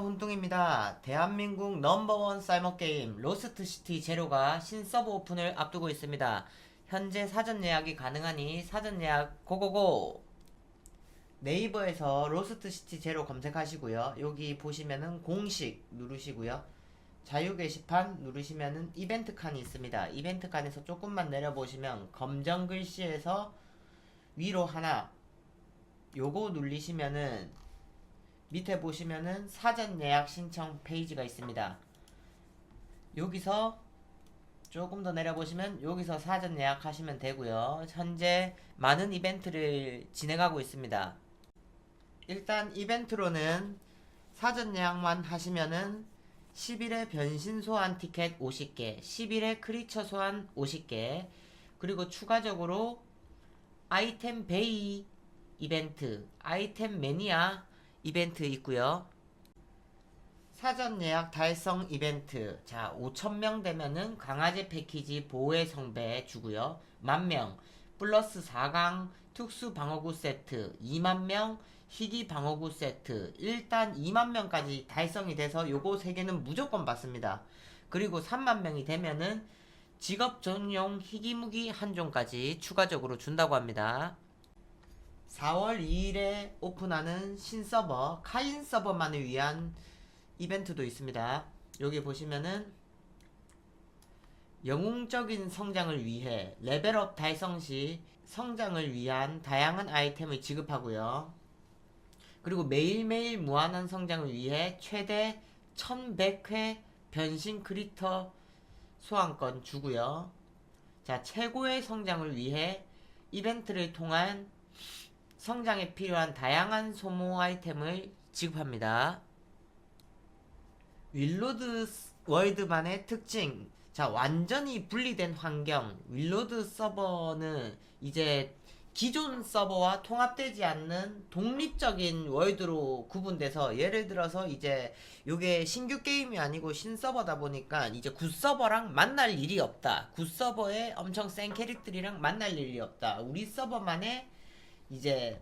훈뚱입니다. 대한민국 넘버원 쌀먹 게임 로스트 시티 제로가 신서버 오픈을 앞두고 있습니다. 현재 사전 예약이 가능하니 사전 예약 고고고! 네이버에서 로스트 시티 제로 검색하시고요. 여기 보시면은 공식 누르시고요. 자유 게시판 누르시면은 이벤트 칸이 있습니다. 이벤트 칸에서 조금만 내려보시면 검정 글씨에서 위로 하나 요거 누르시면은 밑에 보시면은 사전 예약 신청 페이지가 있습니다. 여기서 조금 더 내려보시면 여기서 사전 예약하시면 되고요. 현재 많은 이벤트를 진행하고 있습니다. 일단 이벤트로는 사전 예약만 하시면은 10일에 변신 소환 티켓 50개, 10일에 크리처 소환 50개, 그리고 추가적으로 아이템 베이 이벤트, 아이템 매니아 이벤트 있고요. 사전 예약 달성 이벤트. 자, 5,000명 되면은 강아지 패키지 보호의 성배 주고요. 만명 플러스 4강 특수 방어구 세트, 2만 명 희귀 방어구 세트. 일단 2만 명까지 달성이 돼서 요거 세 개는 무조건 받습니다. 그리고 3만 명이 되면은 직업 전용 희귀 무기 한 종까지 추가적으로 준다고 합니다. 4월 2일에 오픈하는 신서버 카인 서버만을 위한 이벤트도 있습니다. 여기 보시면은 영웅적인 성장을 위해 레벨업 달성 시 성장을 위한 다양한 아이템을 지급하고요. 그리고 매일매일 무한한 성장을 위해 최대 1100회 변신 크리터 소환권 주고요. 자, 최고의 성장을 위해 이벤트를 통한 성장에 필요한 다양한 소모 아이템을 지급합니다. 윌로드 월드만의 특징. 자, 완전히 분리된 환경. 윌로드 서버는 이제 기존 서버와 통합되지 않는 독립적인 월드로 구분돼서 예를 들어서 이제 요게 신규 게임이 아니고 신서버다 보니까 이제 굿서버랑 만날 일이 없다. 굿서버에 엄청 센 캐릭들이랑 만날 일이 없다. 우리 서버만의 이제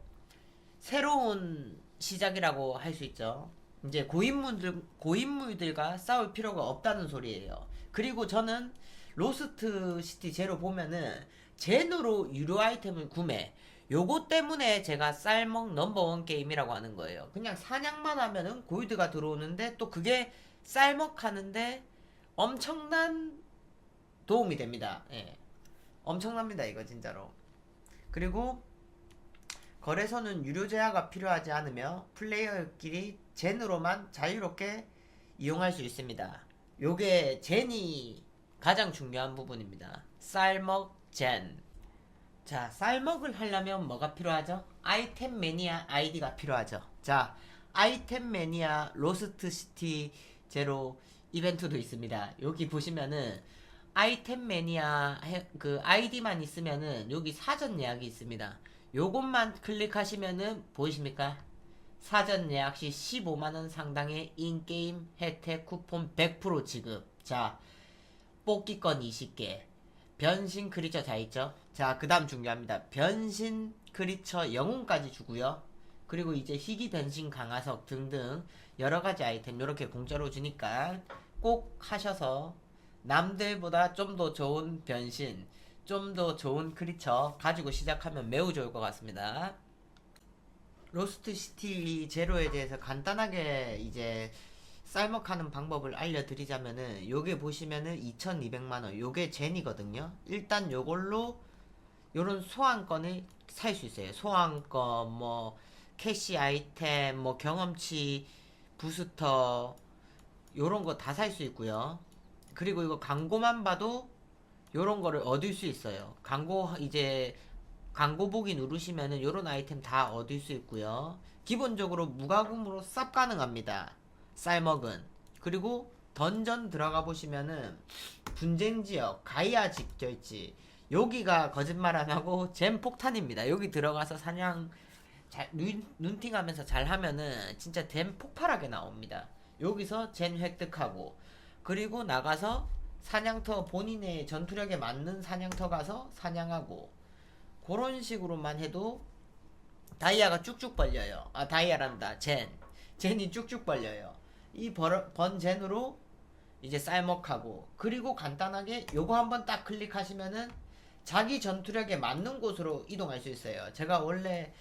새로운 시작이라고 할 수 있죠. 이제 고인물들 고인물들과 싸울 필요가 없다는 소리예요. 그리고 저는 로스트 시티 제로 보면은 젠으로 유료 아이템을 구매. 요거 때문에 제가 쌀먹 넘버원 게임이라고 하는 거예요. 그냥 사냥만 하면은 골드가 들어오는데 또 그게 쌀먹 하는데 엄청난 도움이 됩니다. 예. 엄청납니다, 이거 진짜로. 그리고 거래소는 유료 제야가 필요하지 않으며 플레이어끼리 젠으로만 자유롭게 이용할 수 있습니다. 요게 젠이 가장 중요한 부분입니다. 쌀먹 젠. 자, 쌀먹을 하려면 뭐가 필요하죠? 아이템 매니아 아이디가 필요하죠. 자, 아이템 매니아 로스트 시티 제로 이벤트도 있습니다. 여기 보시면은 아이템 매니아 해- 그 아이디만 있으면은 여기 사전 예약이 있습니다. 요것만 클릭하시면은 보이십니까? 사전 예약 시 15만원 상당의 인게임 혜택 쿠폰 100% 지급. 자, 뽑기권 20개. 변신 크리처 다 있죠? 자, 그 다음 중요합니다. 변신 크리처 영웅까지 주고요. 그리고 이제 희귀 변신 강화석 등등 여러가지 아이템 이렇게 공짜로 주니까 꼭 하셔서 남들보다 좀 더 좋은 변신, 좀 더 좋은 크리처 가지고 시작하면 매우 좋을 것 같습니다. 로스트 시티 제로에 대해서 간단하게 이제 쌀먹하는 방법을 알려드리자면은 요게 보시면은 2200만원 요게 젠이거든요. 일단 요걸로 요런 소환권을 살 수 있어요. 소환권 뭐 캐시 아이템 뭐 경험치 부스터 요런 거 다 살 수 있고요. 그리고 이거 광고만 봐도 요런 거를 얻을 수 있어요. 광고 이제 광고 보기 누르시면은 요런 아이템 다 얻을 수 있고요. 기본적으로 무과금으로 쌉 가능합니다. 쌀먹은. 그리고 던전 들어가 보시면은 분쟁 지역 가이아 집결지. 여기가 거짓말 안 하고 젠 폭탄입니다. 여기 들어가서 사냥 잘 눈, 눈팅하면서 잘 하면은 진짜 젠 폭발하게 나옵니다. 여기서 젠 획득하고. 그리고 나가서 사냥터 본인의 전투력에 맞는 사냥터 가서 사냥하고 그런 식으로만 해도 다이아가 쭉쭉 벌려요. 아 다이아란다. 젠 젠이 쭉쭉 벌려요. 이 번- 번젠으로 이제 쌀먹하고 그리고 간단하게 요거 한번 딱 클릭하시면은 자기 전투력에 맞는 곳으로 이동할 수 있어요. 제가 원래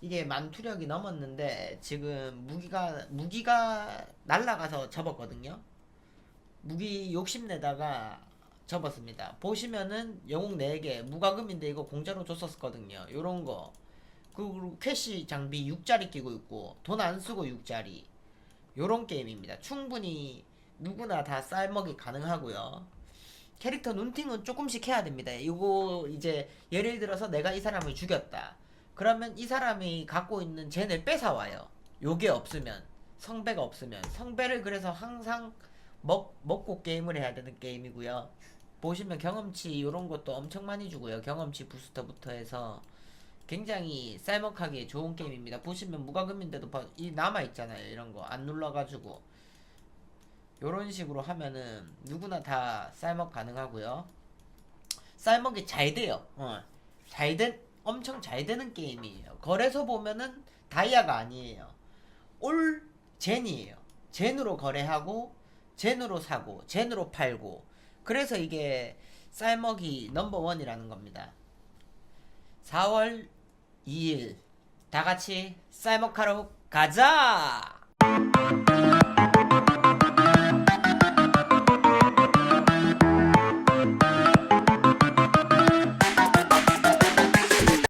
이게 만투력이 넘었는데 지금 무기가 무기가 날라가서 접었거든요. 무기 욕심내다가 접었습니다. 보시면은 영웅 4개 무과금인데 이거 공짜로 줬었거든요. 요런 거 그리고 캐시 장비 6짜리 끼고 있고 돈 안 쓰고 6짜리 요런 게임입니다. 충분히 누구나 다 쌀먹이 가능하고요. 캐릭터 눈팅은 조금씩 해야 됩니다. 이거 이제 예를 들어서 내가 이 사람을 죽였다. 그러면 이 사람이 갖고 있는 젠을 뺏어와요. 요게 없으면 성배가 없으면 성배를 그래서 항상 먹, 먹고 게임을 해야 되는 게임이고요. 보시면 경험치 요런 것도 엄청 많이 주고요. 경험치 부스터부터 해서 굉장히 쌀먹하기에 좋은 게임입니다. 보시면 무과금인데도 남아 있잖아요. 이런 거 안 눌러가지고 요런 식으로 하면은 누구나 다 쌀먹 가능하고요. 쌀먹이 잘 돼요. 어. 잘 된, 엄청 잘 되는 게임이에요. 거래소 보면은 다이아가 아니에요. 올 젠이에요. 젠으로 거래하고, 젠으로 사고, 젠으로 팔고. 그래서 이게 쌀먹이 넘버원이라는 겁니다. 4월 2일 다 같이 쌀먹하러 가자!